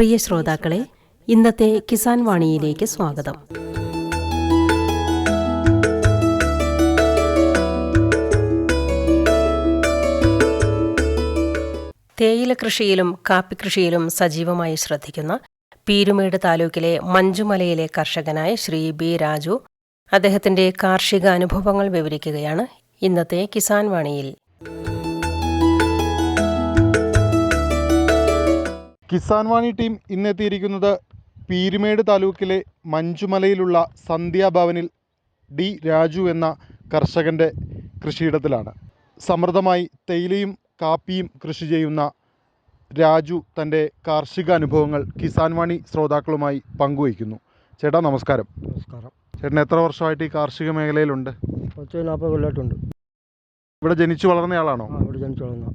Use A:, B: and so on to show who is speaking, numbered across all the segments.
A: പ്രിയ ശ്രോതാക്കളെ ഇന്നത്തെ കിസാൻ വാണിയിലേക്ക് സ്വാഗതം. തേയില കൃഷിയിലും കാപ്പി കൃഷിയിലും സജീവമായി ശ്രദ്ധിക്കുന്ന പീരുമേട് താലൂക്കിലെ മഞ്ജുമലയിലെ കർഷകനായ ശ്രീ ബി രാജു അദ്ദേഹത്തിന്റെ കാർഷിക അനുഭവങ്ങൾ വിവരിക്കുകയാണ് ഇന്നത്തെ കിസാൻ വാണിയിൽ.
B: കിസാൻ വാണി ടീം ഇന്നെത്തിയിരിക്കുന്നത് പീരുമേട് താലൂക്കിലെ മഞ്ചുമലയിലുള്ള സന്ധ്യാഭവനിൽ ഡി രാജു എന്ന കർഷകന്റെ കൃഷിയിടത്തിലാണ്. സമൃദ്ധമായി തേയിലയും കാപ്പിയും കൃഷി ചെയ്യുന്ന രാജു തന്റെ കാർഷിക അനുഭവങ്ങൾ കിസാൻ വാണി ശ്രോതാക്കളുമായി പങ്കുവയ്ക്കുന്നു. ചേട്ടാ നമസ്കാരം.
C: നമസ്കാരം.
B: ചേട്ടൻ എത്ര വർഷമായിട്ട് ഈ കാർഷിക മേഖലയിലുണ്ട്?
C: പത്ത് നാൽപ്പത് കൊല്ലമായിട്ടുണ്ട്
B: ഇവിടെ ജനിച്ചു വളർന്നയാളാണോ?
C: ഇവിടെ ജനിച്ചു വളർന്ന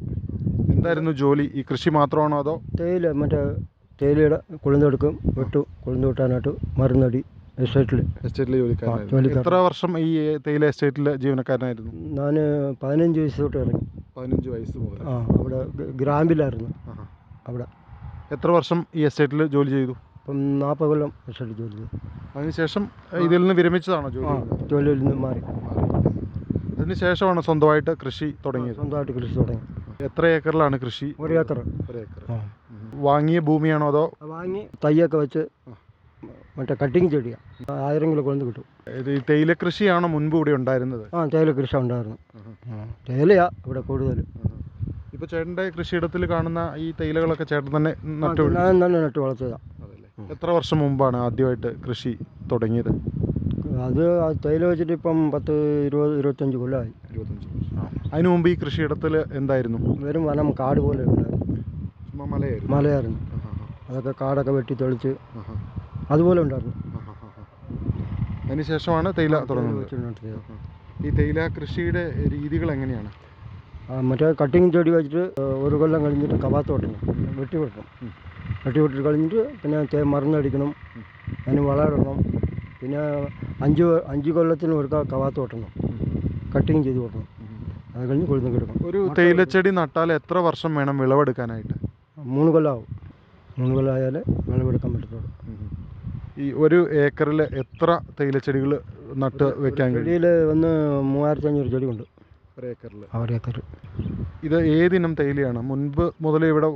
B: എന്തായിരുന്നു ജോലി? ഈ കൃഷി മാത്രമാണോ അതോ?
C: തേയില മറ്റേ തേയിലയുടെ കൊളുന്തെടുക്കും വെട്ടു കൊളുന്ത് വെട്ടാനായിട്ട് മരുന്നടി എസ്റ്റേറ്റിൽ
B: എസ്റ്റേറ്റിലെ ജോലിക്കാരനായിരുന്നു.
C: ജോലിക്കാരൻ.
B: എത്ര വർഷം ഈ തേയില എസ്റ്റേറ്റിലെ ജീവനക്കാരനായിരുന്നു?
C: ഞാൻ പതിനഞ്ച് വയസ്സ് തൊട്ട് ഇറങ്ങി.
B: പതിനഞ്ച് വയസ്സ് മുതൽ
C: ആ അവിടെ ഗ- ഗ്രാമ്പിലായിരുന്നു.
B: ആഹാ.
C: അവിടെ.
B: എത്ര വർഷം ഈ എസ്റ്റേറ്റിൽ ജോലി ചെയ്തു?
C: ഇപ്പം നാൽപ്പത് കൊല്ലം എസ്റ്റേറ്റിൽ ജോലി ചെയ്തു.
B: അതിനുശേഷം ഇതിൽ നിന്ന് വിരമിച്ചതാണോ ജോലി?
C: ആ ജോലിയിൽ നിന്ന് മാറി.
B: അതിനുശേഷമാണ് സ്വന്തമായിട്ട് കൃഷി തുടങ്ങിയത്.
C: സ്വന്തമായിട്ട് കൃഷി തുടങ്ങി.
B: എത്ര ഏക്കറിലാണ് കൃഷി?
C: ഒരു ഏക്കർ
B: ഒരു ഏക്കർ വാങ്ങിയ ഭൂമിയാണോ അതോ?
C: വാങ്ങി തയ്യൊക്കെ വെച്ച് മറ്റേ കട്ടിങ് ചെടിയാണ് ആയിരം കിലോ കൊണ്ട് കിട്ടും.
B: ഇത് ഈ തേയില കൃഷിയാണോ മുൻപ് ഇവിടെ ഉണ്ടായിരുന്നത്?
C: ആ തേയില കൃഷി ഉണ്ടായിരുന്നു. തേയിലയാ ഇവിടെ കൂടുതൽ
B: ഇപ്പോൾ ചേട്ടന്റെ കൃഷിയിടത്തിൽ കാണുന്ന ഈ തേയിലകളൊക്കെ ചേട്ടൻ തന്നെ നട്ടു
C: ഞാൻ തന്നെ നട്ടു വളർത്തിയതാണ്
B: എത്ര വർഷം മുമ്പാണ് ആദ്യമായിട്ട് കൃഷി തുടങ്ങിയത്?
C: അത് തേയില വെച്ചിട്ട് ഇപ്പം പത്ത് ഇരുപത് ഇരുപത്തഞ്ച് കൊല്ലമായി
B: ഇരുപത്തഞ്ച് അതിനു മുമ്പ് ഈ കൃഷിയിടത്തിൽ എന്തായിരുന്നു?
C: വെറും വനം കാട് പോലെ ഉണ്ടായിരുന്നു.
B: ചുമ്മാ മലയായിരുന്നു.
C: മലയായിരുന്നു. അതൊക്കെ കാടൊക്കെ വെട്ടി തെളിച്ച് അതുപോലെ ഉണ്ടായിരുന്നു.
B: അതിനുശേഷമാണ് തേയില തുടങ്ങുന്നത്. ഈ തേയില കൃഷിയുടെ രീതികൾ എങ്ങനെയാണ്?
C: മറ്റേ കട്ടിങ് ചെടി വെച്ചിട്ട് ഒരു കൊല്ലം കഴിഞ്ഞിട്ട് കവാത്ത് വെട്ടണം. വെട്ടി വെട്ടണം. വെട്ടി വെട്ടി കഴിഞ്ഞിട്ട് പിന്നെ തേ മരുന്നടിക്കണം. അതിന് വളമിടണം പിന്നെ അഞ്ച് അഞ്ച് കൊല്ലത്തിന് ഒരു കവാത്ത് വെട്ടണം. കട്ടിങ് ചെയ്ത് വെട്ടണം. അത് കഴിഞ്ഞ് കൊഴുന്ന് കിടക്കണം
B: ഒരു തേയിലച്ചെടി നട്ടാൽ എത്ര വർഷം വേണം വിളവെടുക്കാനായിട്ട്?
C: മൂന്ന് കൊല്ലമാവും മൂന്ന് കൊല്ലമായാലേ വിളവെടുക്കാൻ പറ്റത്തുള്ളൂ.
B: ഈ ഒരു ഏക്കറിൽ എത്ര തേയിലച്ചെടികൾ നട്ട് വെക്കാൻ കഴിയും?
C: ചെടിയിൽ വന്ന് മൂവായിരത്തി അഞ്ഞൂറ് ഉണ്ട്
B: ഒരു ഏക്കറിൽ.
C: ഒരു ഏക്കർ
B: ഇത് ഏതിനം തേയിലയാണ്. മുൻപ് മുതൽ ഇവിടെ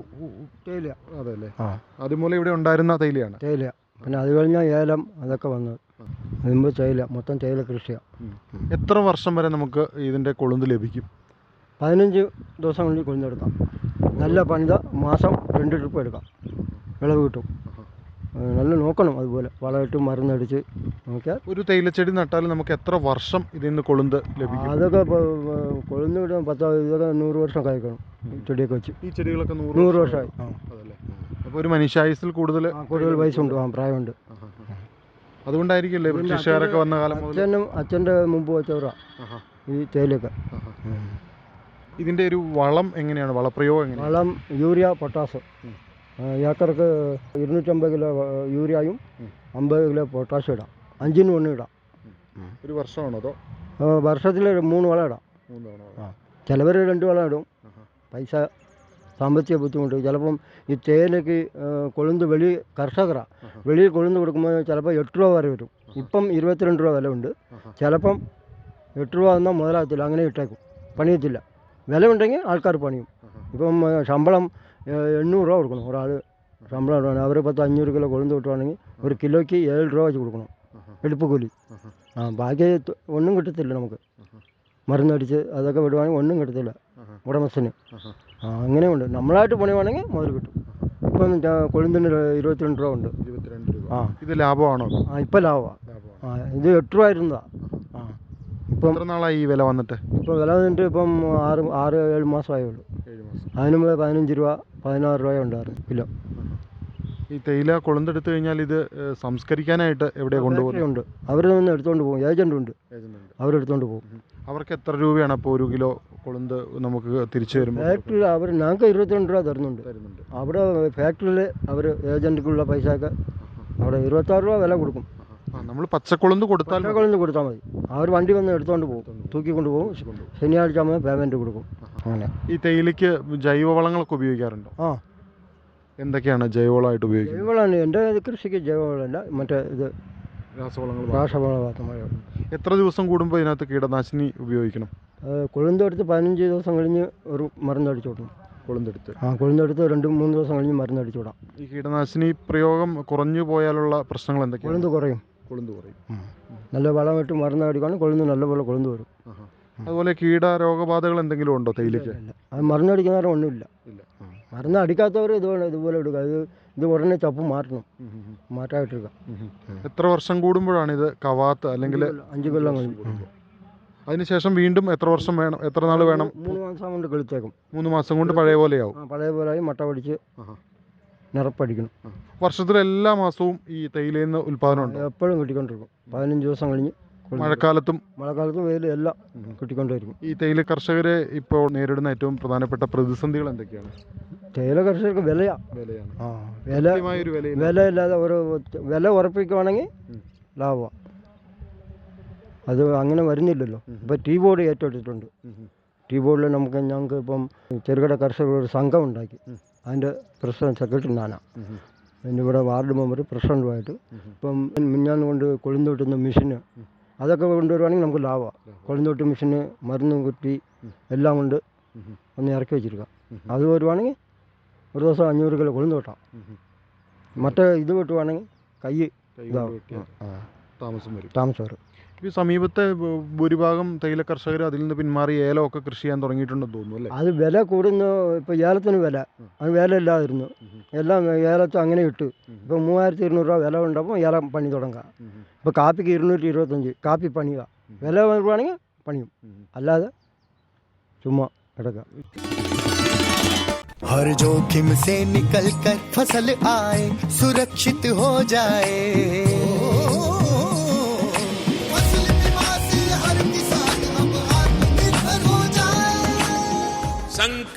C: തേയില.
B: അതല്ലേ
C: ആ.
B: അതുമൂലം ഇവിടെ ഉണ്ടായിരുന്ന തേയിലയാണ്.
C: തേയില. പിന്നെ അത് കഴിഞ്ഞാൽ ഏലം അതൊക്കെ വന്നത് മുമ്പ് തേയില മൊത്തം തേയില കൃഷിയാണ്
B: എത്ര വർഷം വരെ നമുക്ക് ഇതിന്റെ കൊളുന്ത് ലഭിക്കും?
C: പതിനഞ്ച് ദിവസം കൊണ്ട് കൊളുന്തെടുക്കാം. നല്ല പണിത മാസം രണ്ട് ട്രിപ്പ് എടുക്കാം. വിളവ് കിട്ടും. നല്ല നോക്കണം അതുപോലെ. വളമിട്ട് മരുന്നടിച്ച് നോക്കിയാൽ
B: ഒരു തേയിലച്ചെടി നട്ടാൽ നമുക്ക് എത്ര വർഷം ഇതിൽ നിന്ന് കൊളുന്ത് ലഭിക്കും?
C: അതൊക്കെ കൊളുന്ത് കിട്ടാൻ പത്ത് ഇതൊക്കെ നൂറ് വർഷം കഴിക്കണം. ചെടിയൊക്കെ വെച്ച്.
B: ഈ ചെടികളൊക്കെ നൂറ്
C: വർഷമായി.
B: അപ്പോൾ ഒരു മനുഷ്യായുസിൽ കൂടുതൽ
C: കൂടുതൽ വയസ്സുണ്ട്. ആ പ്രായമുണ്ട്.
B: അതുകൊണ്ടായിരിക്കുമല്ലേ ബ്രിട്ടീഷുകാരൊക്കെ വന്ന കാലം മുതൽ
C: അച്ഛനും അച്ഛന്റെ മുമ്പ് വെച്ചവരാ.
B: ആഹാ,
C: ഈ തേയിലൊക്കെ
B: ആഹാ. ഇതിന്റെ ഒരു വളം എങ്ങനെയാണ്? വളപ്രയോഗം എങ്ങനെയാണ്?
C: വളം യൂറിയ പൊട്ടാസ്
B: ഉം.
C: ആ, ഏക്കർക്ക് ഇരുന്നൂറ്റമ്പത് കിലോ യൂറിയയും
B: ഉം.
C: അമ്പത് കിലോ പൊട്ടാസും ഇടാം. അഞ്ചിന് ഒന്ന് ഇടാം.
B: ഒരു വർഷമാണോ അതോ?
C: വർഷത്തിൽ മൂന്ന് വളം ഇടാം.
B: മൂന്ന് തവണ
C: ആ ചിലവർ രണ്ട് വളം ഇടും.
B: ആഹാ.
C: പൈസ സാമ്പത്തിക ബുദ്ധിമുട്ട്. ചിലപ്പം ഈ തേനൊക്കെ കൊളുന്ത് വെളി കർഷകരാണ്. വെളിയിൽ കൊളുന്ത് കൊടുക്കുമ്പോൾ ചിലപ്പോൾ എട്ട് രൂപ വരെ വരും. ഇപ്പം ഇരുപത്തിരണ്ട് രൂപ വില ഉണ്ട്. ചിലപ്പം എട്ട് രൂപ എന്നാൽ മുതലാകത്തില്ല. അങ്ങനെ ഇട്ടേക്കും. പണിയത്തില്ല. വില ഉണ്ടെങ്കിൽ ആൾക്കാർ പണിയും. ഇപ്പം ശമ്പളം എണ്ണൂറ് രൂപ കൊടുക്കണം ഒരാൾ. ശമ്പളം ഇടണം അവർ പത്ത് അഞ്ഞൂറ് കിലോ കൊളുന്ത് കിട്ടുവാണെങ്കിൽ ഒരു കിലോയ്ക്ക് ഏഴ് രൂപ വെച്ച് കൊടുക്കണം.
B: ആഹാ.
C: എടുപ്പ് കൂലി. ആ ബാക്കി ഒന്നും കിട്ടത്തില്ല നമുക്ക്. മരുന്നടിച്ച് അതൊക്കെ വിടുവാണെങ്കിൽ ഒന്നും കിട്ടത്തില്ല. ഉടമസ്ഥന്. അങ്ങനെയുണ്ട്. നമ്മളായിട്ട് പണിയുവാണെങ്കിൽ മുതൽ കിട്ടും. ഇപ്പം കൊഴുന്തിന് ഇരുപത്തിരണ്ട് രൂപ ഉണ്ട്.
B: ഇരുപത്തിരണ്ട് രൂപ.
C: ആ.
B: ഇത് ലാഭമാണോ?
C: ആ ഇപ്പം ലാഭമാണ് ആ ഇത് എട്ട് രൂപ ആയിരുന്നതാ. ആ. ഇപ്പം
B: എത്ര നാളായി ഈ വില വന്നിട്ട്?
C: ഇപ്പം വില വന്നിട്ട് ഇപ്പം ആറ് ആറ് ഏഴ് മാസമായേ ഉള്ളൂ
B: ഏഴ് മാസം.
C: അതിന് മുമ്പ് പതിനഞ്ച് രൂപ പതിനാറ് രൂപ ഉണ്ടായിരുന്നു കിലോ.
B: ഈ തേയില കൊളുന്തെടുത്ത് കഴിഞ്ഞാൽ ഇത് സംസ്കരിക്കാനായിട്ട് എവിടെയാണ് കൊണ്ടുപോകുന്നത്?
C: ഉണ്ട് അവർ നിന്ന് എടുത്തുകൊണ്ട് പോകും. ഏജന്റ് ഉണ്ട് അവരെടുത്തുകൊണ്ട് പോകും.
B: അവർക്ക് എത്ര രൂപയാണ് അപ്പോൾ ഒരു കിലോ കൊളുന്ത് നമുക്ക് തിരിച്ചു വരുമ്പോൾ
C: ഫാക്ടറിയിൽ അവർ ഞങ്ങൾക്ക് ഇരുപത്തിരണ്ട് രൂപ തരുന്നുണ്ട്.
B: തരുന്നുണ്ട്.
C: അവിടെ ഫാക്ടറിയിൽ അവർ ഏജന്റിക്കുള്ള പൈസയൊക്കെ അവിടെ ഇരുപത്താറ് രൂപ വില കൊടുക്കും.
B: നമ്മൾ പച്ചക്കൊളുന്ത് കൊടുത്താൽ.
C: കൊള്ളിന്ന് കൊടുത്താൽ മതി. അവർ വണ്ടി വന്ന് എടുത്തുകൊണ്ട് പോകും. തൂക്കിക്കൊണ്ട് പോകും. ശനിയാഴ്ച ആകുമ്പോൾ പേയ്മെന്റ് കൊടുക്കും. അങ്ങനെ.
B: ഈ തേയിലയ്ക്ക് ജൈവവളങ്ങളൊക്കെ ഉപയോഗിക്കാറുണ്ടോ?
C: ആ.
B: എന്തൊക്കെയാണ് ജൈവവളമായിട്ട് ഉപയോഗിക്കുന്നത്?
C: ജൈവവളമാണ്. എന്റെ കൃഷിക്ക് ജൈവവളമല്ല. മറ്റേ ഇത്
B: രാസവളങ്ങൾ
C: രാസവളമായ
B: എത്ര ദിവസം കൂടുമ്പോൾ ഇതിനകത്ത് കീടനാശിനി ഉപയോഗിക്കണം?
C: കൊഴുന്തെടുത്ത് പതിനഞ്ച് ദിവസം കഴിഞ്ഞ് ഒരു മരുന്നടിച്ചു വിടണം
B: കൊളുന്തെടുത്ത്
C: ആ കൊഴുന്തെടുത്ത് രണ്ട് മൂന്ന് ദിവസം കഴിഞ്ഞ് മരുന്നടിച്ചു വിടാം.
B: ഈ കീടനാശിനി പ്രയോഗം കുറഞ്ഞു പോയാലുള്ള പ്രശ്നങ്ങൾ എന്തൊക്കെയാണ്?
C: കൊഴുന്ത് കുറയും.
B: കൊളുന്ത് കുറയും.
C: നല്ല വളമിട്ട് മരുന്ന് അടിക്കുകയാണെങ്കിൽ കൊഴുന്ത് നല്ലപോലെ കൊളുന്ത് വരും.
B: അതുപോലെ കീട രോഗബാധകൾ എന്തെങ്കിലും ഉണ്ടോ തേയിലയ്ക്ക്?
C: ഇല്ല അത് മരുന്നടിക്കുന്നവരെ ഒന്നുമില്ല.
B: ഇല്ല.
C: മരുന്ന് അടിക്കാത്തവർ ഇതുപോലെ ഇതുപോലെ എടുക്കുക ഇത് ഇത് ഉടനെ ചപ്പ് മാറ്റണം. മാറ്റായിട്ടിരിക്കുക
B: എത്ര വർഷം കൂടുമ്പോഴാണ് ഇത് കവാത്ത് അല്ലെങ്കിൽ
C: അഞ്ച് കൊല്ലം കഴിഞ്ഞ്.
B: അതിനുശേഷം വീണ്ടും എത്ര വർഷം വേണം എത്ര നാൾ വേണം?
C: മൂന്ന് മാസം കൊണ്ട് കളിച്ചേക്കും
B: മൂന്ന് മാസം കൊണ്ട് പഴയ പോലെയാവും.
C: പഴയ പോലെ ആയി മട്ട പഠിച്ച്. നിറപ്പടിക്കണം.
B: വർഷത്തിൽ എല്ലാ മാസവും ഈ തേയിലയിൽ നിന്ന് ഉൽപ്പാദനം ഉണ്ട്?
C: എപ്പോഴും കിട്ടിക്കൊണ്ടിരിക്കും. പതിനഞ്ച് ദിവസം കഴിഞ്ഞ്.
B: മഴക്കാലത്തും
C: മഴക്കാലത്തും വെയിൽ എല്ലാം കിട്ടിക്കൊണ്ടിരിക്കും
B: ഈ തേയില കർഷകരെ ഇപ്പോൾ നേരിടുന്ന ഏറ്റവും പ്രധാനപ്പെട്ട പ്രതിസന്ധികൾ എന്തൊക്കെയാണ്?
C: തേയില കർഷകർക്ക് വിലയാ.
B: വിലയാണ്.
C: ആ വില വില ഇല്ലാതെ ഒരു വില ഉറപ്പിക്കുവാണെങ്കിൽ. ലാഭമാണ് അത് അങ്ങനെ വരുന്നില്ലല്ലോ. ഇപ്പോൾ ടീ ബോർഡ് ഏറ്റെടുത്തിട്ടുണ്ട്. ടീ ബോർഡിൽ നമുക്ക് ഞങ്ങൾക്ക് ഇപ്പം ചെറുകിട കർഷകർ ഒരു സംഘം ഉണ്ടാക്കി. അതിന്റെ പ്രസിഡന്റ് സെക്രട്ടറി ഞാനാണ്. പിന്നെ ഇവിടെ വാർഡ് മെമ്പർ പ്രസിഡന്റുമായിട്ട്. ഇപ്പം മിഞ്ഞാന്ന് കൊണ്ട് കൊളുന്ത് കിട്ടുന്ന മെഷീന് അതൊക്കെ കൊണ്ടുവരുവാണെങ്കിൽ നമുക്ക് ലാഭമാണ് കൊളുന്ത് കിട്ടുന്ന മെഷീന് മരുന്ന് കുറ്റി എല്ലാം കൊണ്ട്. ഒന്ന് ഇറക്കി വെച്ചിരിക്കാം. അത് വരുവാണെങ്കിൽ ഒരു ദിവസം അഞ്ഞൂറ് കിലോ കൊളുന്ത് കിട്ടാം
B: ഉം ഉം.
C: മറ്റേ ഇത് കിട്ടുവാണെങ്കിൽ കൈ
B: താമസം വരും.
C: താമസം വരും.
B: ഈ സമീപത്തെ ഭൂ- ഭൂരിഭാഗം തേയില കർഷകർ അതിൽ നിന്ന് പിന്മാറി ഏലമൊക്കെ കൃഷി ചെയ്യാൻ തുടങ്ങിയിട്ടുണ്ടെന്ന് തോന്നുന്നു അല്ലേ
C: അത് വില കൂടുന്ന ഇപ്പോൾ ഏലത്തിന് വില അത് വില ഇല്ലാതിരുന്നു എല്ലാം ഏലത്ത് അങ്ങനെ ഇട്ടു ഇപ്പോൾ മൂവായിരത്തി ഇരുന്നൂറ് രൂപ വില ഉണ്ടപ്പോൾ ഏലം പണി തുടങ്ങാം ഇപ്പോൾ കാപ്പിക്ക് ഇരുന്നൂറ്റി ഇരുപത്തഞ്ച് കാപ്പി പണിയുക വില വരുവാണെങ്കിൽ പണിയും അല്ലാതെ ചുമ്മാ കിടക്കുക
D: हर जोखिम से निकल कर फसल आए सुरक्षित हो जाए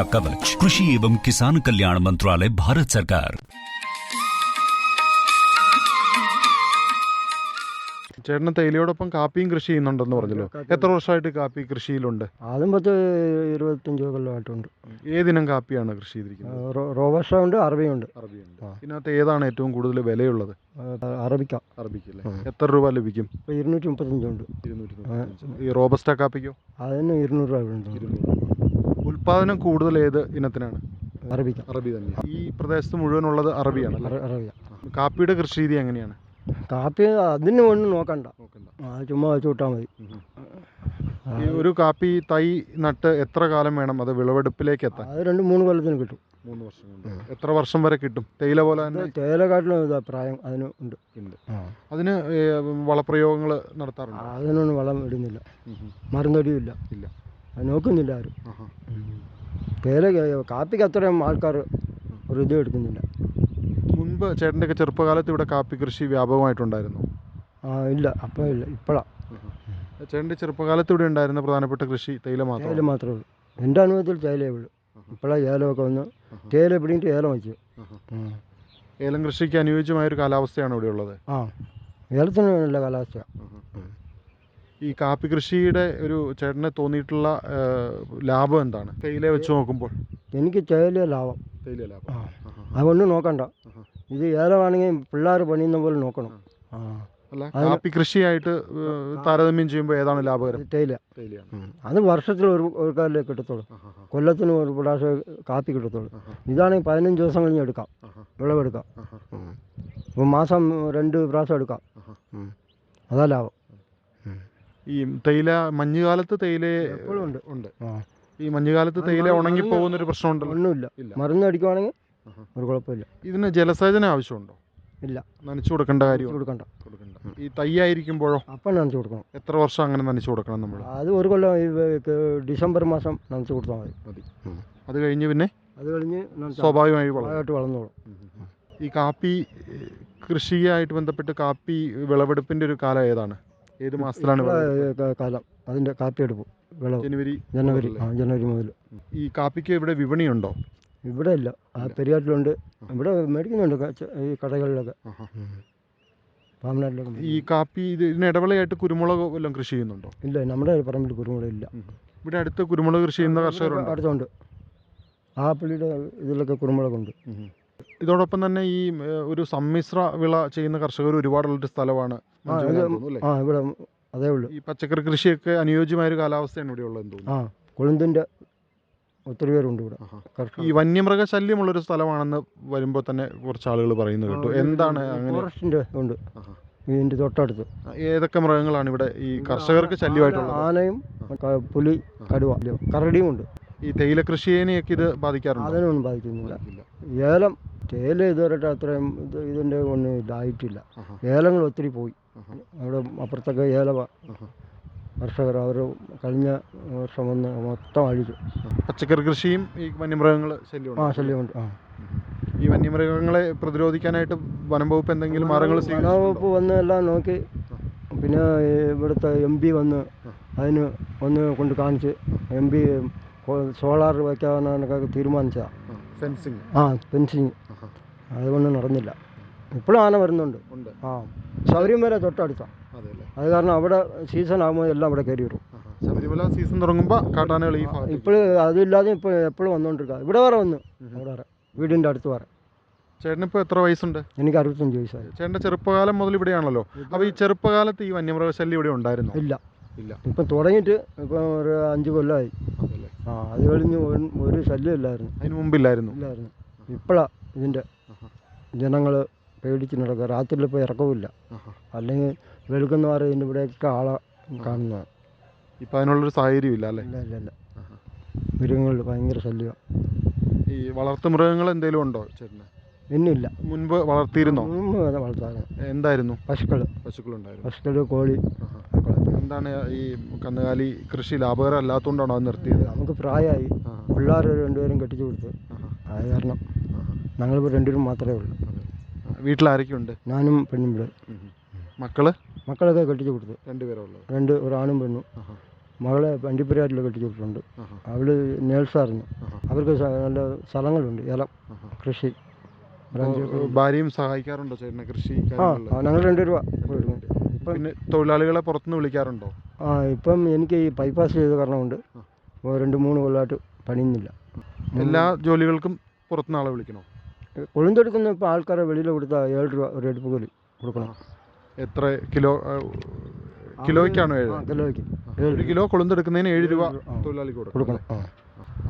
E: कवच कृषि एवं किसान कल्याण मंत्रालय भारत सरकार
B: ചേട്ടന് തേയിലയോടൊപ്പം കാപ്പിയും കൃഷി ചെയ്യുന്നുണ്ടെന്ന് പറഞ്ഞല്ലോ എത്ര വർഷമായിട്ട് കാപ്പി കൃഷിയിലുണ്ട്
C: അതും പത്ത് ഇരുപത്തഞ്ച് കൊല്ലമായിട്ടുണ്ട്
B: ഏതിനം കാപ്പിയാണ് കൃഷി ചെയ്തിരിക്കുന്നത്
C: റോബസ്റ്റ ഉണ്ട് അറബിയുണ്ട്
B: അറബിയുണ്ട്
C: ആ.
B: ഇതിനകത്ത് ഏതാണ് ഏറ്റവും കൂടുതൽ വിലയുള്ളത്
C: അറബിക്ക
B: അറബിക്ക് അല്ലേ
C: ഉം.
B: എത്ര രൂപ ലഭിക്കും
C: ഇപ്പോൾ ഇരുന്നൂറ്റി മുപ്പത്തഞ്ചുണ്ട്
B: ഇരുന്നൂറ്റി തൊണ്ണൂറ്റഞ്ച്. ഈ റോബസ്റ്റ കാപ്പിക്കോ
C: അതിന് ഇരുന്നൂറ് രൂപ ഉണ്ട്
B: ഉൽപാദനം കൂടുതൽ ഏത് ഇനത്തിനാണ്?
C: അറബി
B: അറബി തന്നെ. ഈ പ്രദേശത്ത് മുഴുവനുള്ളത് അറബിയാണ്?
C: അറബിയ.
B: കാപ്പിയുടെ കൃഷി രീതി എങ്ങനെയാണ്?
C: കാപ്പി അതിന് ഒന്നും നോക്കണ്ട. ചുമ്മാ വെച്ച് വിട്ടാൽ മതി.
B: ഈ ഒരു കാപ്പി തൈ നട്ട് എത്ര കാലം വേണം? അത് വിളവെടുപ്പിലേക്ക് എത്താൻ?
C: അത് രണ്ട് മൂന്ന് കൊല്ലത്തിന് കിട്ടും.
B: മൂന്ന് വർഷം കൊണ്ട്. എത്ര വർഷം വരെ കിട്ടും? തേയില പോലെ തന്നെ?
C: തേയിലക്കാട്ടിലും ഇതാ പ്രായം അതിന് ഉണ്ട്.
B: ഉണ്ട്. അതിന് വളപ്രയോഗങ്ങൾ നടത്താറുണ്ട്?
C: അതിനൊന്നും വളം ഇടുന്നില്ല. മരുന്നടിയില്ല
B: ഇല്ല.
C: അത് നോക്കുന്നില്ല ആരും. പേര് കാപ്പിക്ക് അത്രയും ആൾക്കാർ ഒരു ഇത് എടുക്കുന്നില്ല.
B: മുൻപ് ചേട്ടന്റെയൊക്കെ ചെറുപ്പകാലത്ത് ഇവിടെ കാപ്പി കൃഷി വ്യാപകമായിട്ടുണ്ടായിരുന്നു.
C: ആ ഇല്ല. അപ്പോൾ ഇല്ല. ഇപ്പോഴാണ്
B: ചേട്ടന്റെ ചെറുപ്പകാലത്ത് ഇവിടെ ഉണ്ടായിരുന്ന പ്രധാനപ്പെട്ട കൃഷി തേയില മാത്രം?
C: തേയില
B: മാത്രം
C: മാത്രമേ ഉള്ളൂ. എന്റെ അനുഭവത്തിൽ തേയിലയേ ഉള്ളൂ. ഇപ്പോഴാണ് ഏലമൊക്കെ വന്ന് തേയില പിടിയിട്ട് ഏലം വെച്ചു
B: ഏലം കൃഷിക്ക് അനുയോജ്യമായ ഒരു കാലാവസ്ഥയാണ് ഇവിടെ ഉള്ളത്?
C: ആ. ഏലത്തിന് നല്ല കാലാവസ്ഥയാണ്
B: ഈ കാപ്പി കൃഷിയുടെ ഒരു ചേട്ടന് തോന്നിയിട്ടുള്ള ലാഭം എന്താണ്? തേയില വെച്ച് നോക്കുമ്പോൾ.
C: എനിക്ക് തേയില ലാഭം.
B: തേയില ലാഭം.
C: അതൊന്നും നോക്കണ്ട. ഇത് ഏലമാണെങ്കിൽ പിള്ളേർ പണിയുന്ന പോലെ നോക്കണം.
B: അല്ല കാപ്പി കൃഷിയായിട്ട് താരതമ്യം ചെയ്യുമ്പോൾ ഏതാണ് ലാഭകരം?
C: തേയില. അത് വർഷത്തിൽ ഒരു ഒരു കാലേ കിട്ടത്തുള്ളൂ. കൊല്ലത്തിന് ഒരു പ്രാവശ്യം കാപ്പി കിട്ടത്തുള്ളൂ. ഇതാണെങ്കിൽ പതിനഞ്ച് ദിവസം കഴിഞ്ഞ് എടുക്കാം. വിളവെടുക്കാം. ഇപ്പം മാസം രണ്ട് പ്രാവശ്യം എടുക്കാം. അതാ ലാഭം.
B: ഈ തേയില മഞ്ഞുകാലത്ത് തേയില
C: ഉണ്ട്
B: ഉണ്ട്. ഈ മഞ്ഞുകാലത്ത് തേയില ഉണങ്ങി പോകുന്ന ഒരു പ്രശ്നമുണ്ടല്ലോ.
C: ഒന്നുമില്ല.
B: ഇല്ല.
C: മരുന്ന് അടിക്കുവാണെങ്കിൽ ഒരു കുഴപ്പമില്ല.
B: ഇതിന് ജലസേചന ആവശ്യമുണ്ടോ?
C: ഇല്ല.
B: നനച്ചു കൊടുക്കേണ്ട കാര്യം
C: കൊടുക്കണ്ട.
B: കൊടുക്കണ്ട. ഈ തൈയായിരിക്കുമ്പോഴോ?
C: അപ്പം നനച്ചു കൊടുക്കണം.
B: എത്ര വർഷം അങ്ങനെ നനച്ചു കൊടുക്കണം നമ്മൾ
C: അത് ഒരു കൊല്ലം ഡിസംബർ മാസം നനച്ചു കൊടുത്താൽ മതി.
B: മതി. അത് കഴിഞ്ഞ് പിന്നെ
C: അത് കഴിഞ്ഞ്
B: സ്വാഭാവികമായി വളരും.
C: വളർന്നോളും.
B: ഈ കാപ്പി കൃഷിയായിട്ട് ബന്ധപ്പെട്ട് കാപ്പി വിളവെടുപ്പിന്റെ ഒരു കാലം ഏതാണ്? ഏത് മാസത്തിലാണ്?
C: കാലം. അതിന്റെ കാപ്പിയെടുപ്പ് വിളവ്
B: ജനുവരി
C: ജനുവരി ആ ജനുവരി മുതൽ
B: ഈ കാപ്പിക്ക് ഇവിടെ വിപണിയുണ്ടോ?
C: ഇവിടെ ഇല്ല. ആ. പെരിയാറ്റിലുണ്ട് ഇവിടെ മേടിക്കുന്നുണ്ട് ഈ കടകളിലൊക്കെ. പാമ്പനാട്ടിലൊക്കെ
B: ഈ കാപ്പി ഇത് ഇതിന് ഇടവേളയായിട്ട് കുരുമുളക് വല്ലതും കൃഷി ചെയ്യുന്നുണ്ടോ?
C: ഇല്ല നമ്മുടെ പറമ്പിൽ കുരുമുളക് ഇല്ല.
B: ഇവിടെ അടുത്ത് കുരുമുളക് കൃഷി ചെയ്യുന്ന കർഷകരുണ്ട്.
C: അടുത്തുണ്ട്. ആ പുള്ളിയുടെ ഇതിലൊക്കെ കുരുമുളകുണ്ട്.
B: ഇതോടൊപ്പം തന്നെ ഈ ഒരു സമ്മിശ്ര വിള ചെയ്യുന്ന കർഷകർ ഒരുപാടുള്ളൊരു സ്ഥലമാണ്
C: ആ ഇവിടെ അതേ ഉള്ളൂ.
B: ഈ പച്ചക്കറി കൃഷിയൊക്കെ അനുയോജ്യമായ ഒരു കാലാവസ്ഥയാണ് ഇവിടെ ഉള്ളതെന്ന്
C: ആ കൊളുന്തിന്റെ ഒത്തിരി പേരുണ്ട് ഇവിടെ.
B: ഈ വന്യമൃഗ ശല്യമുള്ളൊരു സ്ഥലമാണെന്ന് വരുമ്പോൾ തന്നെ കുറച്ച് ആളുകൾ പറയുന്നു കേട്ടു എന്താണ് അങ്ങനെ?
C: ഫോറസ്റ്റിന്റെ ഉണ്ട്
B: ആഹാ.
C: ഇതിന്റെ തൊട്ടടുത്ത്.
B: ഏതൊക്കെ മൃഗങ്ങളാണ് ഇവിടെ ഈ കർഷകർക്ക് ശല്യമായിട്ടുള്ളത്?
C: ആനയും ക- പുലി കടുവ കരടിയും ഉണ്ട്.
B: ഈ തേയില കൃഷിയേനെയൊക്കെ ഇത് ബാധിക്കാറുണ്ട്?
C: അതിനൊന്നും ബാധിക്കുന്നില്ല. ഏലം തേയില ഇതുവരെ അത്രയും ഇത് ഇതിന്റെ ഒന്നും ഇതായിട്ടില്ല. ഏലങ്ങൾ ഒത്തിരി പോയി. അവിടെ അപ്പുറത്തൊക്കെ
B: ഏല.
C: കർഷകർ അവർ കഴിഞ്ഞ വർഷം വന്ന് മൊത്തം അഴിച്ചു.
B: പച്ചക്കറി കൃഷിയും ഈ വന്യമൃഗങ്ങൾ
C: ആ
B: ശല്യമുണ്ട്.
C: ശല്യമുണ്ട് ആ.
B: ഈ വന്യമൃഗങ്ങളെ പ്രതിരോധിക്കാനായിട്ട് വനം വകുപ്പ് എന്തെങ്കിലും മാർഗങ്ങൾ
C: വനംവകുപ്പ് വന്ന് എല്ലാം നോക്കി. പിന്നെ ഇവിടുത്തെ എം പി വന്ന് അതിന് ഒന്ന് കൊണ്ട് കാണിച്ച് എം പി സോളാർ വയ്ക്കാനൊക്കെ തീരുമാനിച്ചതാണ്
B: ഫെൻസിങ്.
C: ആ ഫെൻസിങ്. അതുകൊണ്ട് നടന്നില്ല. ഇപ്പോഴും ആന വരുന്നുണ്ട്.
B: ഉണ്ട്.
C: ആ ശബരിമല തൊട്ടടുത്താണ്
B: അതെ
C: കാരണം അവിടെ സീസൺ ആകുമ്പോൾ എല്ലാം അവിടെ കയറി വരും.
B: ശബരിമല സീസൺ തുടങ്ങുമ്പോൾ കാട്ടാനകൾ
C: ഇപ്പോഴും അതില്ലാതെ ഇപ്പോൾ എപ്പോഴും വന്നുകൊണ്ടിരിക്കുക ഇവിടെ വരെ വന്നു. അവിടെ വരെ വീടിന്റെ അടുത്ത് വരെ
B: ചേട്ടനിപ്പോൾ എത്ര വയസ്സുണ്ട്?
C: എനിക്ക് അറുപത്തഞ്ച് വയസ്സായി.
B: ചേട്ടന്റെ ചെറുപ്പകാലം മുതൽ ഇവിടെയാണല്ലോ. അപ്പോൾ ഈ ചെറുപ്പകാലത്ത് ഈ വന്യമൃഗശല്യം ഇവിടെ ഉണ്ടായിരുന്നു?
C: ഇല്ല.
B: ഇല്ല.
C: ഇപ്പം തുടങ്ങിയിട്ട് ഇപ്പം ഒരു അഞ്ച് കൊല്ലമായി ആ അത് കഴിഞ്ഞ് ഒരു- ഒരു ശല്യം ഇല്ലായിരുന്നു.
B: അതിന് മുമ്പില്ലായിരുന്നു.
C: ഇല്ലായിരുന്നു. ഇപ്പോഴാണ് ഇതിന്റെ ജനങ്ങൾ പേടിച്ച് നടക്കുക രാത്രിയിൽ ഇപ്പോൾ ഇറക്കവുമില്ല. അല്ലെങ്കിൽ വെളുക്കുന്ന ഇതിന്റെ ഇവിടെയൊക്കെ ആളെ കാണുന്നതാണ്
B: ഇപ്പം അതിനുള്ളൊരു സാഹചര്യം ഇല്ല അല്ലേ?
C: ഇല്ല ഇല്ല ഇല്ല. മൃഗങ്ങളിൽ ഭയങ്കര ശല്യമാണ്
B: ഈ വളർത്തു മൃഗങ്ങൾ എന്തെങ്കിലും ഉണ്ടോ ചേട്ടന്?
C: ഇന്നില്ല.
B: മുൻപ് വളർത്തിയിരുന്നോ?
C: വളർത്താറ്
B: എന്തായിരുന്നു?
C: പശുക്കൾ
B: പശുക്കളുണ്ടായിരുന്നു
C: പശുക്കൾ കോഴി.
B: എന്താണ് ഈ കന്നുകാലി കൃഷി ലാഭകരം അല്ലാത്തതുകൊണ്ടാണോ അത് നിർത്തിയത്?
C: നമുക്ക് പ്രായമായി. പിള്ളേർ രണ്ടുപേരും കെട്ടിച്ചു കൊടുത്ത്. അത് കാരണം. ഞങ്ങളിപ്പോൾ രണ്ടുപേരും മാത്രമേ ഉള്ളൂ.
B: വീട്ടിൽ ആരൊക്കെയുണ്ട്
C: ഞാനും പെണ്ണും ഇവിടെ.
B: മക്കൾ?
C: മക്കളൊക്കെ കെട്ടിച്ചു കൊടുത്തു.
B: രണ്ടുപേരേ ഉള്ളത്
C: രണ്ട് ഒരാണും പെണ്ണും. മകളെ വണ്ടിപ്പെരിയാറ്റിൽ കെട്ടിച്ചു കൊടുത്തിട്ടുണ്ട്. അവൾ നേഴ്സായിരുന്നു. അവർക്ക് നല്ല സ്ഥലങ്ങളുണ്ട്. ഏലം കൃഷി.
B: ഭാര്യയും സഹായിക്കാറുണ്ടോ ചേട്ടനെ? കൃഷി
C: ആ ഞങ്ങൾ രണ്ട് രൂപ ഇപ്പം
B: പിന്നെ തൊഴിലാളികളെ പുറത്തുനിന്ന് വിളിക്കാറുണ്ടോ?
C: ആ ഇപ്പം എനിക്ക് ഈ ബൈപ്പാസ് ചെയ്ത കാരണം കൊണ്ട് രണ്ട് മൂന്ന് കൊല്ലമായിട്ട് പണിയുന്നില്ല.
B: എല്ലാ ജോലികൾക്കും പുറത്തുനിന്ന് ആളെ വിളിക്കണോ?
C: കൊളുന്തെടുക്കുന്ന ഇപ്പോൾ ആൾക്കാരെ വെളിയിൽ കൊടുത്താൽ ഏഴ് രൂപ ഒരു എടുപ്പ് കൂലി കൊടുക്കണം
B: എത്ര കിലോ കിലോയ്ക്കാണോ ഏഴ്
C: കിലോയ്ക്ക്.
B: ഒരു കിലോ കൊളുന്തെടുക്കുന്നതിന് ഏഴ് രൂപ
C: തൊഴിലാളി
B: തൊഴിലാളിക്ക് കൊടുക്കണം.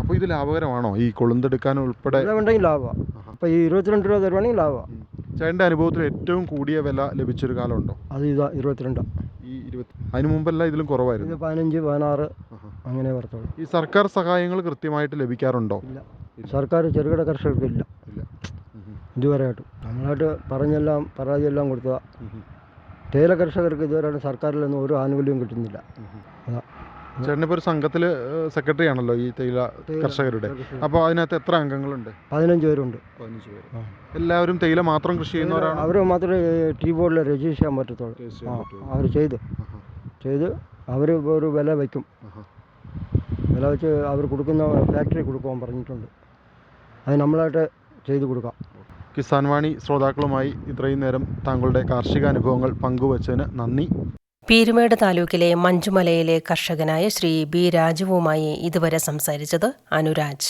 B: അപ്പോൾ ഇത് ലാഭകരമാണോ? ഈ കൊളുന്തെടുക്കാൻ ഉൾപ്പെടെ
C: ഉണ്ടെങ്കിൽ ലാഭമാണ് അപ്പോൾ ഈ ഇരുപത്തിരണ്ട് രൂപ തരുവാണെങ്കിൽ ലാഭമാണ്
B: ചേട്ടന്റെ അനുഭവത്തിൽ ഏറ്റവും കൂടിയ വില ലഭിച്ചൊരു കാലമുണ്ടോ?
C: അത് ഇതാ ഇരുപത്തിരണ്ടാണ്
B: ഈ ഇരുപത്തി അതിന് മുമ്പെല്ലാം ഇതിലും കുറവായിരുന്നു.
C: പതിനഞ്ച് പതിനാറ്. അങ്ങനെ വരത്തുള്ളൂ.
B: ഈ സർക്കാർ സഹായങ്ങൾ കൃത്യമായിട്ട് ലഭിക്കാറുണ്ടോ?
C: ഇല്ല. സർക്കാർ ചെറുകിട കർഷകർക്ക് ഇല്ല. ഇതുവരെയായിട്ടും നമ്മളായിട്ട് പറഞ്ഞെല്ലാം പരാതിയെല്ലാം
B: കൊടുത്തുക.
C: തേയില കർഷകർക്ക് ഇതുവരെയായിട്ട് സർക്കാരിൽ നിന്ന് ഒരു ആനുകൂല്യവും കിട്ടുന്നില്ല. അതാ.
B: ചേട്ടനിപ്പോൾ ഒരു സംഘത്തിൽ സെക്രട്ടറി ആണല്ലോ ഈ തേയില കർഷകരുടെ.
C: അപ്പൊ
B: അപ്പോൾ അതിനകത്ത് എത്ര അംഗങ്ങളുണ്ട്?
C: പതിനഞ്ച് പേരുണ്ട്.
B: പതിനഞ്ച് പേര്. എല്ലാവരും തേയില മാത്രം കൃഷി ചെയ്യുന്നവരാണ്
C: അവർ മാത്രമേ ടീ ബോർഡിൽ രജിസ്റ്റർ ചെയ്യാൻ പറ്റത്തുള്ളൂ. അവർ ചെയ്ത്. ചെയ്ത് അവർ ഒരു വില വയ്ക്കും. വില വെച്ച് അവർ കൊടുക്കുന്ന ഫാക്ടറി കൊടുക്കുവാൻ പറഞ്ഞിട്ടുണ്ട്. അത് നമ്മളായിട്ട് ചെയ്ത് കൊടുക്കാം.
B: കിസാൻ വാണി ശ്രോതാക്കളുമായി ഇത്രയും നേരം താങ്കളുടെ കാർഷിക അനുഭവങ്ങൾ പങ്കുവച്ചതിന് നന്ദി.
A: പീരുമേട് താലൂക്കിലെ മഞ്ചുമലയിലെ കർഷകനായ ശ്രീ ബി രാജുവുമായി ഇതുവരെ സംസാരിച്ചത് അനുരാജ്.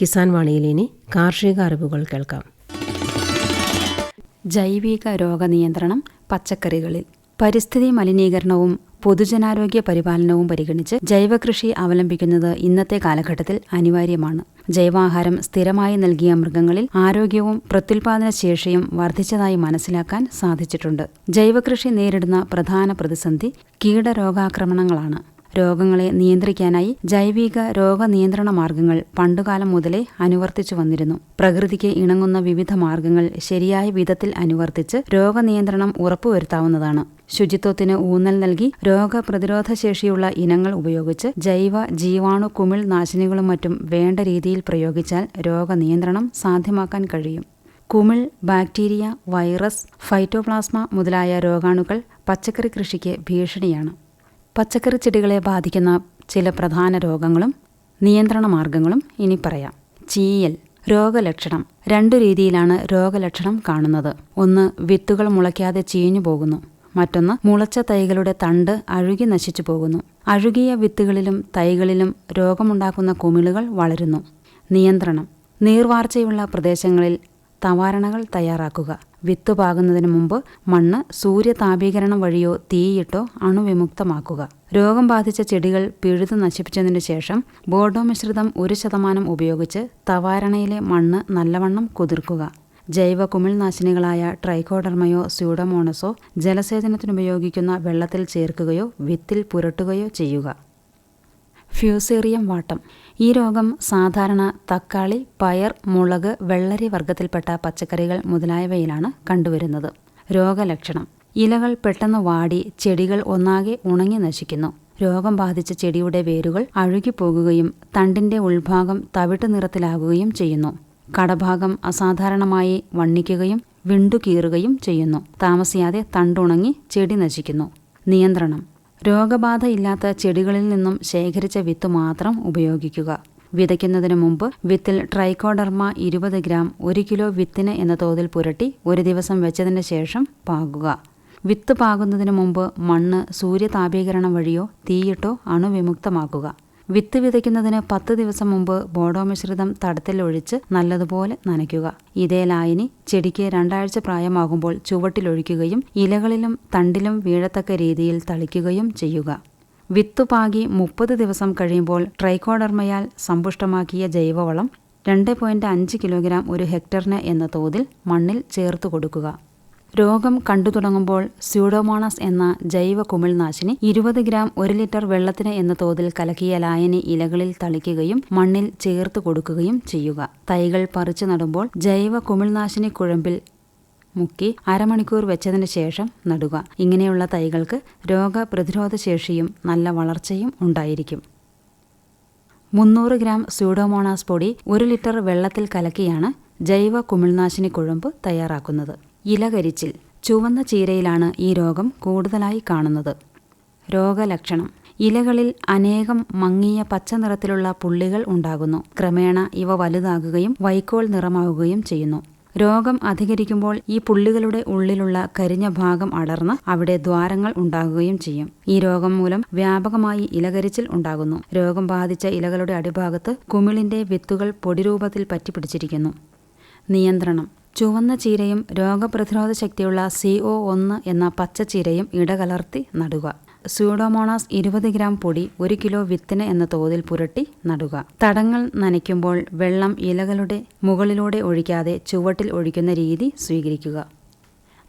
A: കിസാൻ വാണിയിൽ ഇനി കാർഷിക അറിവുകൾ കേൾക്കാം.
F: ജൈവിക രോഗനിയന്ത്രണം പച്ചക്കറികളിൽ. പരിസ്ഥിതി മലിനീകരണവും പൊതുജനാരോഗ്യ പരിപാലനവും പരിഗണിച്ച് ജൈവകൃഷി അവലംബിക്കുന്നത് ഇന്നത്തെ കാലഘട്ടത്തിൽ അനിവാര്യമാണ്. ജൈവാഹാരം സ്ഥിരമായി നൽകിയ മൃഗങ്ങളിൽ ആരോഗ്യവും പ്രത്യുൽപാദന ശേഷിയും വർദ്ധിച്ചതായി മനസ്സിലാക്കാൻ സാധിച്ചിട്ടുണ്ട്. ജൈവകൃഷി നേരിടുന്ന പ്രധാന പ്രതിസന്ധി കീടരോഗാക്രമണങ്ങളാണ്. രോഗങ്ങളെ നിയന്ത്രിക്കാനായി ജൈവിക രോഗനിയന്ത്രണ മാർഗങ്ങൾ പണ്ടുകാലം മുതലേ അനുവർത്തിച്ചു വന്നിരുന്നു. പ്രകൃതിക്ക് ഇണങ്ങുന്ന വിവിധ മാർഗങ്ങൾ ശരിയായ വിധത്തിൽ അനുവർത്തിച്ച് രോഗനിയന്ത്രണം ഉറപ്പുവരുത്താവുന്നതാണ്. ശുചിത്വത്തിന് ഊന്നൽ നൽകി രോഗപ്രതിരോധ ശേഷിയുള്ള ഇനങ്ങൾ ഉപയോഗിച്ച് ജൈവ ജീവാണു കുമിൾ നാശിനികളും മറ്റും വേണ്ട രീതിയിൽ പ്രയോഗിച്ചാൽ രോഗനിയന്ത്രണം സാധ്യമാക്കാൻ കഴിയും. കുമിൾ ബാക്ടീരിയ വൈറസ് ഫൈറ്റോപ്ലാസ്മ മുതലായ രോഗാണുക്കൾ പച്ചക്കറി കൃഷിക്ക് ഭീഷണിയാണ്. പച്ചക്കറി ചെടികളെ ബാധിക്കുന്ന ചില പ്രധാന രോഗങ്ങളും നിയന്ത്രണ മാർഗങ്ങളും ഇനി പറയാം. ചീയൽ രോഗലക്ഷണം രണ്ടു രീതിയിലാണ് രോഗലക്ഷണം കാണുന്നത്. ഒന്ന് വിത്തുകൾ മുളയ്ക്കാതെ ചീഞ്ഞു പോകുന്നു. മറ്റൊന്ന് മുളച്ച തൈകളുടെ തണ്ട് അഴുകി നശിച്ചു പോകുന്നു. അഴുകിയ വിത്തുകളിലും തൈകളിലും രോഗമുണ്ടാക്കുന്ന കുമിളുകൾ വളരുന്നു. നിയന്ത്രണം നീർവാർച്ചയുള്ള പ്രദേശങ്ങളിൽ തവാരണകൾ തയ്യാറാക്കുക. വിത്ത് പാകുന്നതിന് മുമ്പ് മണ്ണ് സൂര്യതാപീകരണം വഴിയോ തീയിട്ടോ അണുവിമുക്തമാക്കുക. രോഗം ബാധിച്ച ചെടികൾ പിഴുതു നശിപ്പിച്ചതിനു ശേഷം ബോർഡോ മിശ്രിതം ഒരു ശതമാനം ഉപയോഗിച്ച് തവാരണയിലെ മണ്ണ് നല്ലവണ്ണം കുതിർക്കുക. ജൈവ കുമിൾനാശിനികളായ ട്രൈക്കോഡർമയോ സ്യൂഡമോണസോ ജലസേചനത്തിനുപയോഗിക്കുന്ന വെള്ളത്തിൽ ചേർക്കുകയോ വിത്തിൽ പുരട്ടുകയോ ചെയ്യുക. ഫ്യൂസേറിയം വാട്ടം. ഈ രോഗം സാധാരണ തക്കാളി പയർ മുളക് വെള്ളരി വർഗത്തിൽപ്പെട്ട പച്ചക്കറികൾ മുതലായവയിലാണ് കണ്ടുവരുന്നത്. രോഗലക്ഷണം. ഇലകൾ പെട്ടെന്ന് വാടി ചെടികൾ ഒന്നാകെ ഉണങ്ങി നശിക്കുന്നു. രോഗം ബാധിച്ച ചെടിയുടെ വേരുകൾ അഴുകിപ്പോകുകയും തണ്ടിന്റെ ഉൾഭാഗം തവിട്ട് നിറത്തിലാകുകയും ചെയ്യുന്നു. കടഭാഗം അസാധാരണമായി വണ്ണിക്കുകയും വിണ്ടുകീറുകയും ചെയ്യുന്നു. താമസിയാതെ തണ്ടുണങ്ങി ചെടി നശിക്കുന്നു. നിയന്ത്രണം. രോഗബാധയില്ലാത്ത ചെടികളിൽ നിന്നും ശേഖരിച്ച വിത്ത് മാത്രം ഉപയോഗിക്കുക. വിതയ്ക്കുന്നതിന് മുമ്പ് വിത്തിൽ ട്രൈക്കോഡർമ ഇരുപത് ഗ്രാം ഒരു കിലോ വിത്തിന് എന്ന തോതിൽ പുരട്ടി ഒരു ദിവസം വെച്ചതിന് ശേഷം പാകുക. വിത്ത് പാകുന്നതിന് മുമ്പ് മണ്ണ് സൂര്യതാപീകരണം വഴിയോ തീയിട്ടോ അണുവിമുക്തമാക്കുക. വിത്ത് വിതയ്ക്കുന്നതിന് പത്ത് ദിവസം മുമ്പ് ബോഡോ മിശ്രിതം തടത്തിലൊഴിച്ച് നല്ലതുപോലെ നനയ്ക്കുക. ഇതേ ലായനി ചെടിക്ക് രണ്ടാഴ്ച പ്രായമാകുമ്പോൾ ചുവട്ടിലൊഴിക്കുകയും ഇലകളിലും തണ്ടിലും വീഴത്തക്ക രീതിയിൽ തളിക്കുകയും ചെയ്യുക. വിത്തുപാകി മുപ്പത് ദിവസം കഴിയുമ്പോൾ ട്രൈക്കോഡർമയാൽ സമ്പുഷ്ടമാക്കിയ ജൈവവളം രണ്ട് പോയിന്റ് അഞ്ച് കിലോഗ്രാം ഒരു ഹെക്ടറിന് എന്ന തോതിൽ മണ്ണിൽ ചേർത്ത് കൊടുക്കുക. രോഗം കണ്ടു തുടങ്ങുമ്പോൾ സ്യൂഡോമോണസ് എന്ന ജൈവ കുമിൾനാശിനി ഇരുപത് ഗ്രാം ഒരു ലിറ്റർ വെള്ളത്തിന് എന്ന തോതിൽ കലക്കിയ ലായനി ഇലകളിൽ തളിക്കുകയും മണ്ണിൽ ചേർത്ത് കൊടുക്കുകയും ചെയ്യുക. തൈകൾ പറിച്ചു നടുമ്പോൾ ജൈവ കുമിൾനാശിനി കുഴമ്പിൽ മുക്കി അരമണിക്കൂർ വെച്ചതിന് ശേഷം നടുക. ഇങ്ങനെയുള്ള തൈകൾക്ക് രോഗപ്രതിരോധ ശേഷിയും നല്ല വളർച്ചയും ഉണ്ടായിരിക്കും. മുന്നൂറ് ഗ്രാം സ്യൂഡോമോണാസ് പൊടി ഒരു ലിറ്റർ വെള്ളത്തിൽ കലക്കിയാണ് ജൈവ കുമിൾനാശിനി കുഴമ്പ് തയ്യാറാക്കുന്നത്. ഇലകരിച്ചിൽ ചുവന്ന ചീരയിലാണ് ഈ രോഗം കൂടുതലായി കാണുന്നത്. രോഗലക്ഷണം. ഇലകളിൽ അനേകം മങ്ങിയ പച്ച നിറത്തിലുള്ള പുള്ളികൾ ഉണ്ടാകുന്നു. ക്രമേണ ഇവ വലുതാകുകയും വൈക്കോൽ നിറമാവുകയും ചെയ്യുന്നു. രോഗം അധികരിക്കുമ്പോൾ ഈ പുള്ളികളുടെ ഉള്ളിലുള്ള കരിഞ്ഞ ഭാഗം അടർന്ന് അവിടെ ദ്വാരങ്ങൾ ഉണ്ടാകുകയും ചെയ്യും. ഈ രോഗം മൂലം വ്യാപകമായി ഇലകരിച്ചിൽ ഉണ്ടാകുന്നു. രോഗം ബാധിച്ച ഇലകളുടെ അടിഭാഗത്ത് കുമിളിന്റെ വിത്തുകൾ പൊടിരൂപത്തിൽ പറ്റിപ്പിടിച്ചിരിക്കുന്നു. നിയന്ത്രണം. ചുവന്ന ചീരയും രോഗപ്രതിരോധ ശക്തിയുള്ള സി ഒ ഒന്ന് എന്ന പച്ചച്ചീരയും ഇടകലർത്തി നടുക. സ്യൂഡോമോണാസ് ഇരുപത് ഗ്രാം പൊടി ഒരു കിലോ വിത്തിന് എന്ന തോതിൽ പുരട്ടി നടുക. തടങ്ങൾ നനയ്ക്കുമ്പോൾ വെള്ളം ഇലകളുടെ മുകളിലൂടെ ഒഴിക്കാതെ ചുവട്ടിൽ ഒഴിക്കുന്ന രീതി സ്വീകരിക്കുക.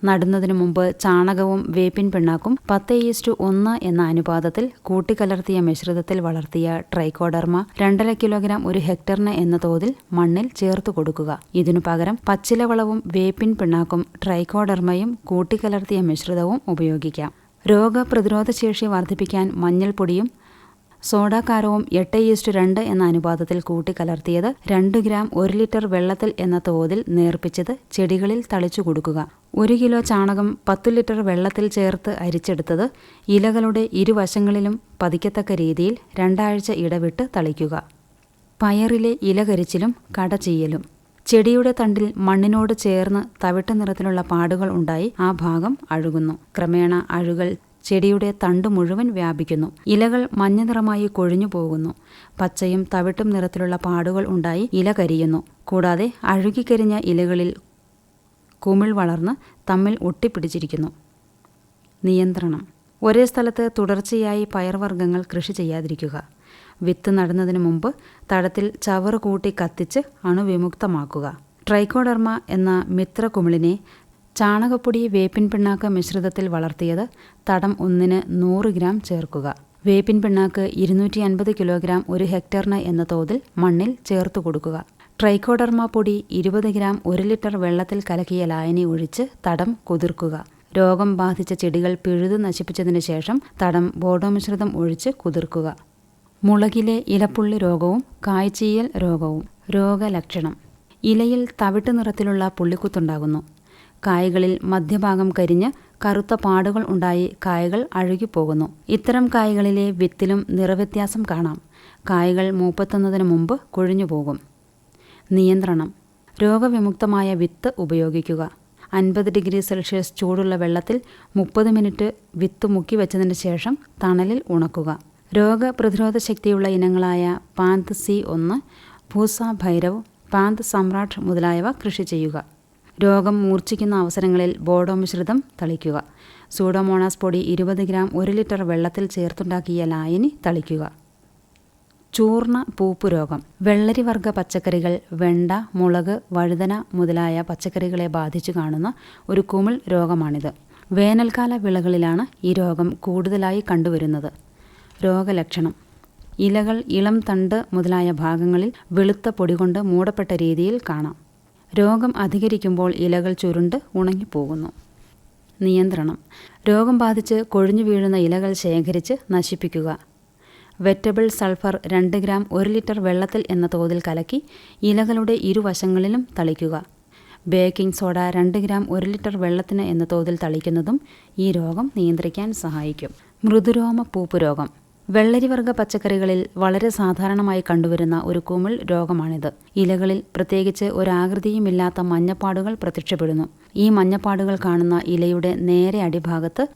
F: നടുന്നതിനു മുമ്പ് ചാണകവും വേപ്പിൻ പിണ്ണാക്കും പത്ത് ഈസ്റ്റു ഒന്ന് എന്ന അനുപാതത്തിൽ കൂട്ടിക്കലർത്തിയ മിശ്രിതത്തിൽ വളർത്തിയ ട്രൈക്കോഡർമ രണ്ടര കിലോഗ്രാം ഒരു ഹെക്ടറിന് എന്ന തോതിൽ മണ്ണിൽ ചേർത്ത് കൊടുക്കുക. ഇതിനു പകരം പച്ചിലവളവും വേപ്പിൻ പിണ്ണാക്കും ട്രൈക്കോഡർമയും കൂട്ടിക്കലർത്തിയ മിശ്രിതവും ഉപയോഗിക്കാം. രോഗപ്രതിരോധ ശേഷി വർദ്ധിപ്പിക്കാൻ മഞ്ഞൾപ്പൊടിയും സോഡാക്കാരവും എട്ട് ഈസ്റ്റ് രണ്ട് എന്ന അനുപാതത്തിൽ കൂട്ടിക്കലർത്തിയത് രണ്ട് ഗ്രാം ഒരു ലിറ്റർ വെള്ളത്തിൽ എന്ന തോതിൽ നേർപ്പിച്ചത് ചെടികളിൽ തളിച്ചു കൊടുക്കുക. ഒരു കിലോ ചാണകം പത്തു ലിറ്റർ വെള്ളത്തിൽ ചേർത്ത് അരിച്ചെടുത്തത് ഇലകളുടെ ഇരുവശങ്ങളിലും പതിക്കത്തക്ക രീതിയിൽ രണ്ടാഴ്ച ഇടവിട്ട് തളിക്കുക. പയറിലെ ഇലകരിച്ചിലും ചെയ്യലും ചെടിയുടെ തണ്ടിൽ മണ്ണിനോട് ചേർന്ന് തവിട്ട് നിറത്തിലുള്ള പാടുകൾ ഉണ്ടായി ആ ഭാഗം അഴുകുന്നു. ക്രമേണ അഴുകൽ ചെടിയുടെ തണ്ട് മുഴുവൻ വ്യാപിക്കുന്നു. ഇലകൾ മഞ്ഞ നിറമായി കൊഴിഞ്ഞു പോകുന്നു. പച്ചയും തവിട്ടും നിറത്തിലുള്ള പാടുകൾ ഉണ്ടായി ഇല കരിയുന്നു. കൂടാതെ അഴുകിക്കരിഞ്ഞ ഇലകളിൽ കുമിൾ വളർന്ന് തമ്മിൽ ഒട്ടിപ്പിടിച്ചിരിക്കുന്നു. നിയന്ത്രണം. ഒരേ സ്ഥലത്ത് തുടർച്ചയായി പയർവർഗങ്ങൾ കൃഷി ചെയ്യാതിരിക്കുക. വിത്ത് നടുന്നതിന് മുമ്പ് തടത്തിൽ ചവറ് കൂട്ടി കത്തിച്ച് അണുവിമുക്തമാക്കുക. ട്രൈക്കോഡർമ എന്ന മിത്രകുമിളിനെ ചാണകപ്പൊടി വേപ്പിൻ പിണ്ണാക്ക് മിശ്രിതത്തിൽ വളർത്തിയത് തടം ഒന്നിന് നൂറ് ഗ്രാം ചേർക്കുക. വേപ്പിൻ പിണ്ണാക്ക് ഇരുന്നൂറ്റി അൻപത് കിലോഗ്രാം ഒരു ഹെക്ടറിന് എന്ന തോതിൽ മണ്ണിൽ ചേർത്ത് കൊടുക്കുക. ട്രൈക്കോഡർമ പൊടി ഇരുപത് ഗ്രാം ഒരു ലിറ്റർ വെള്ളത്തിൽ കലക്കിയ ലായനി ഒഴിച്ച് തടം കുതിർക്കുക. രോഗം ബാധിച്ച ചെടികൾ പിഴുതു നശിപ്പിച്ചതിന് ശേഷം തടം ബോഡോ മിശ്രിതം ഒഴിച്ച് കുതിർക്കുക. മുളകിലെ ഇലപ്പുള്ളി രോഗവും കായ്ചീയൽ രോഗവും. രോഗലക്ഷണം. ഇലയിൽ തവിട്ട് നിറത്തിലുള്ള പുള്ളിക്കുത്തുണ്ടാകുന്നു. കായകളിൽ മധ്യഭാഗം കരിഞ്ഞ് കറുത്ത പാടുകൾ ഉണ്ടായി കായകൾ അഴുകിപ്പോകുന്നു. ഇത്തരം കായകളിലെ വിത്തിലും നിറവ്യത്യാസം കാണാം. കായകൾ മൂപ്പത്തുന്നതിന് മുമ്പ് കൊഴിഞ്ഞു പോകും നിയന്ത്രണം. രോഗവിമുക്തമായ വിത്ത് ഉപയോഗിക്കുക. അൻപത് ഡിഗ്രി സെൽഷ്യസ് ചൂടുള്ള വെള്ളത്തിൽ മുപ്പത് മിനിറ്റ് വിത്ത് മുക്കി വെച്ചതിന് ശേഷം തണലിൽ ഉണക്കുക. രോഗപ്രതിരോധ ശക്തിയുള്ള ഇനങ്ങളായ പാന്ത് സി ഒന്ന് ഭൂസ ഭൈരവ് പാന്ത് സമ്രാട്ട് മുതലായവ കൃഷി ചെയ്യുക. രോഗം മൂർച്ഛിക്കുന്ന അവസരങ്ങളിൽ ബോഡോ മിശ്രിതം തളിക്കുക. സൂഡോമോണാസ് പൊടി ഇരുപത് ഗ്രാം ഒരു ലിറ്റർ വെള്ളത്തിൽ ചേർത്തുണ്ടാക്കിയ ലായനി തളിക്കുക. ചൂർണ പൂപ്പ് രോഗം. വെള്ളരിവർഗ പച്ചക്കറികൾ വെണ്ട മുളക് വഴുതന മുതലായ പച്ചക്കറികളെ ബാധിച്ചു കാണുന്ന ഒരു കുമിൾ രോഗമാണിത്. വേനൽക്കാല വിളകളിലാണ് ഈ രോഗം കൂടുതലായി കണ്ടുവരുന്നത്. രോഗലക്ഷണം. ഇലകൾ ഇളം തണ്ട് മുതലായ ഭാഗങ്ങളിൽ വെളുത്ത പൊടി കൊണ്ട് മൂടപ്പെട്ട രീതിയിൽ കാണാം. രോഗം അധികരിക്കുമ്പോൾ ഇലകൾ ചുരുണ്ട് ഉണങ്ങിപ്പോകുന്നു. നിയന്ത്രണം. രോഗം ബാധിച്ച് കൊഴിഞ്ഞു വീഴുന്ന ഇലകൾ ശേഖരിച്ച് നശിപ്പിക്കുക. വെറ്റബിൾ സൾഫർ രണ്ട് ഗ്രാം ഒരു ലിറ്റർ വെള്ളത്തിൽ എന്ന തോതിൽ കലക്കി ഇലകളുടെ ഇരുവശങ്ങളിലും തളിക്കുക. ബേക്കിംഗ് സോഡ രണ്ട് ഗ്രാം ഒരു ലിറ്റർ വെള്ളത്തിന് എന്ന തോതിൽ തളിക്കുന്നതും ഈ രോഗം നിയന്ത്രിക്കാൻ സഹായിക്കും. മൃദുരോമ പൂപ്പ് രോഗം വെള്ളരിവർഗ പച്ചക്കറികളിൽ വളരെ സാധാരണമായി കണ്ടുവരുന്ന ഒരു കുമിൾ രോഗമാണിത്. ഇലകളിൽ പ്രത്യേകിച്ച് ഒരാകൃതിയുമില്ലാത്ത മഞ്ഞപ്പാടുകൾ പ്രത്യക്ഷപ്പെടുന്നു. ഈ മഞ്ഞപ്പാടുകൾ കാണുന്ന ഇലയുടെ നേരെ അടിഭാഗത്ത്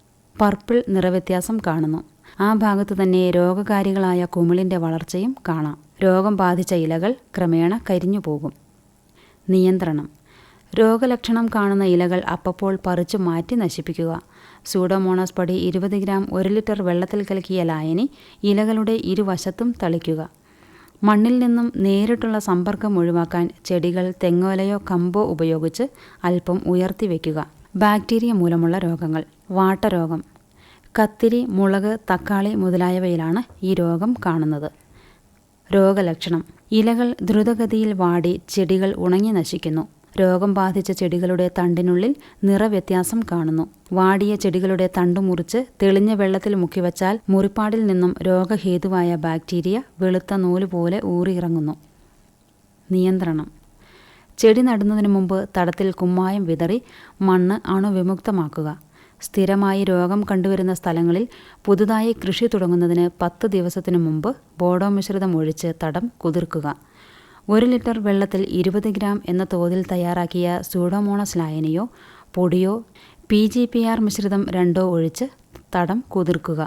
F: പർപ്പിൾ നിറവ്യത്യാസം കാണുന്നു. ആ ഭാഗത്ത് തന്നെ രോഗകാരികളായ കുമിളിന്റെ വളർച്ചയും കാണാം. രോഗം ബാധിച്ച ഇലകൾ ക്രമേണ കരിഞ്ഞു പോകും. നിയന്ത്രണം. രോഗലക്ഷണം കാണുന്ന ഇലകൾ അപ്പപ്പോൾ പറിച്ചു മാറ്റി നശിപ്പിക്കുക. സൂഡോമോണാസ് പൊടി ഇരുപത് ഗ്രാം ഒരു ലിറ്റർ വെള്ളത്തിൽ കലക്കിയ ലായനി ഇലകളുടെ ഇരുവശത്തും തളിക്കുക. മണ്ണിൽ നിന്നും നേരിട്ടുള്ള സമ്പർക്കം ഒഴിവാക്കാൻ ചെടികൾ തെങ്ങോലയോ കമ്പോ ഉപയോഗിച്ച് അല്പം ഉയർത്തി വയ്ക്കുക ബാക്ടീരിയ മൂലമുള്ള രോഗങ്ങൾ. വാട്ടരോഗം. കത്തിരി മുളക് തക്കാളി മുതലായവയിലാണ് ഈ രോഗം കാണുന്നത്. രോഗലക്ഷണം. ഇലകൾ ദ്രുതഗതിയിൽ വാടി ചെടികൾ ഉണങ്ങി നശിക്കുന്നു. രോഗം ബാധിച്ച ചെടികളുടെ തണ്ടിനുള്ളിൽ നിറവ്യത്യാസം കാണുന്നു. വാടിയ ചെടികളുടെ തണ്ടു മുറിച്ച് തെളിഞ്ഞ വെള്ളത്തിൽ മുക്കിവച്ചാൽ മുറിപ്പാടിൽ നിന്നും രോഗഹേതുവായ ബാക്ടീരിയ വെളുത്ത നൂൽ പോലെ ഊറിയിറങ്ങുന്നു. നിയന്ത്രണം. ചെടി നടുന്നതിന് മുമ്പ് തടത്തിൽ കുമ്മായം വിതറി മണ്ണ് അണുവിമുക്തമാക്കുക. സ്ഥിരമായി രോഗം കണ്ടുവരുന്ന സ്ഥലങ്ങളിൽ പുതുതായി കൃഷി തുടങ്ങുന്നതിന് പത്ത് ദിവസത്തിനു മുമ്പ് ബോഡോ മിശ്രിതം ഒഴിച്ച് തടം കുതിർക്കുക. ഒരു ലിറ്റർ വെള്ളത്തിൽ ഇരുപത് ഗ്രാം എന്ന തോതിൽ തയ്യാറാക്കിയ സൂഡോമോണസ് ലായനിയോ പൊടിയോ പി ജി പി ആർ മിശ്രിതം രണ്ടോ ഒഴിച്ച് തടം കുതിർക്കുക.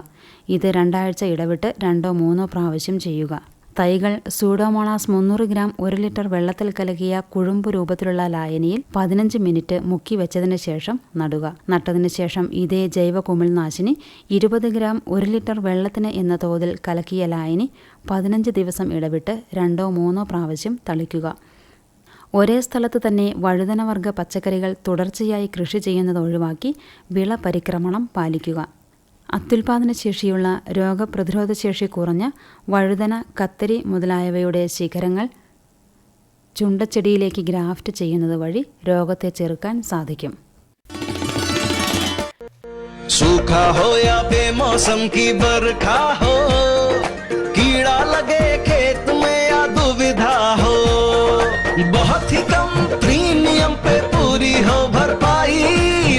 F: ഇത് രണ്ടാഴ്ച ഇടവിട്ട് രണ്ടോ മൂന്നോ പ്രാവശ്യം ചെയ്യുക. തൈകൾ സൂഡോമോണാസ് മുന്നൂറ് ഗ്രാം ഒരു ലിറ്റർ വെള്ളത്തിൽ കലകിയ കുഴുമ്പ് രൂപത്തിലുള്ള ലായനിയിൽ പതിനഞ്ച് മിനിറ്റ് മുക്കി വെച്ചതിന് ശേഷം നടുക. നട്ടതിന് ശേഷം ഇതേ ജൈവ കുമിൾനാശിനി ഇരുപത് ഗ്രാം ഒരു ലിറ്റർ വെള്ളത്തിന് എന്ന തോതിൽ കലക്കിയ ലായനി പതിനഞ്ച് ദിവസം ഇടവിട്ട് രണ്ടോ മൂന്നോ പ്രാവശ്യം തളിക്കുക. ഒരേ സ്ഥലത്ത് തന്നെ വഴുതനവർഗ പച്ചക്കറികൾ തുടർച്ചയായി കൃഷി ചെയ്യുന്നത് ഒഴിവാക്കി വിള പരിക്രമണം പാലിക്കുക. അത്യുൽപാദന ശേഷിയുള്ള രോഗപ്രതിരോധ ശേഷി കുറഞ്ഞ വഴുതന കത്തരി മുതലായവയുടെ ശിഖരങ്ങൾ ചുണ്ടച്ചെടിയിലേക്ക് ഗ്രാഫ്റ്റ് ചെയ്യുന്നത് വഴി രോഗത്തെ ചെറുക്കാൻ സാധിക്കും
D: सूखा हो या बेमौसम की बरखा हो कीड़ा लगे खेत में या दुविधा हो बहुत ही कम प्रीमियम पे पूरी हो भरपाई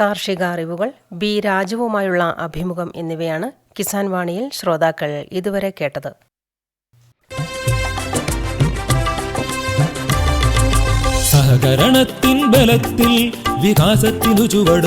A: കാർഷിക അറിവുകൾ ബി രാജുവുമായുള്ള അഭിമുഖം എന്നിവയാണ് കിസാൻ വാണിയിൽ ശ്രോതാക്കൾ ഇതുവരെ കേട്ടത്.
G: സഹകരണത്തിൻ ബലത്തിൽ വികാസത്തിനു ചുവട്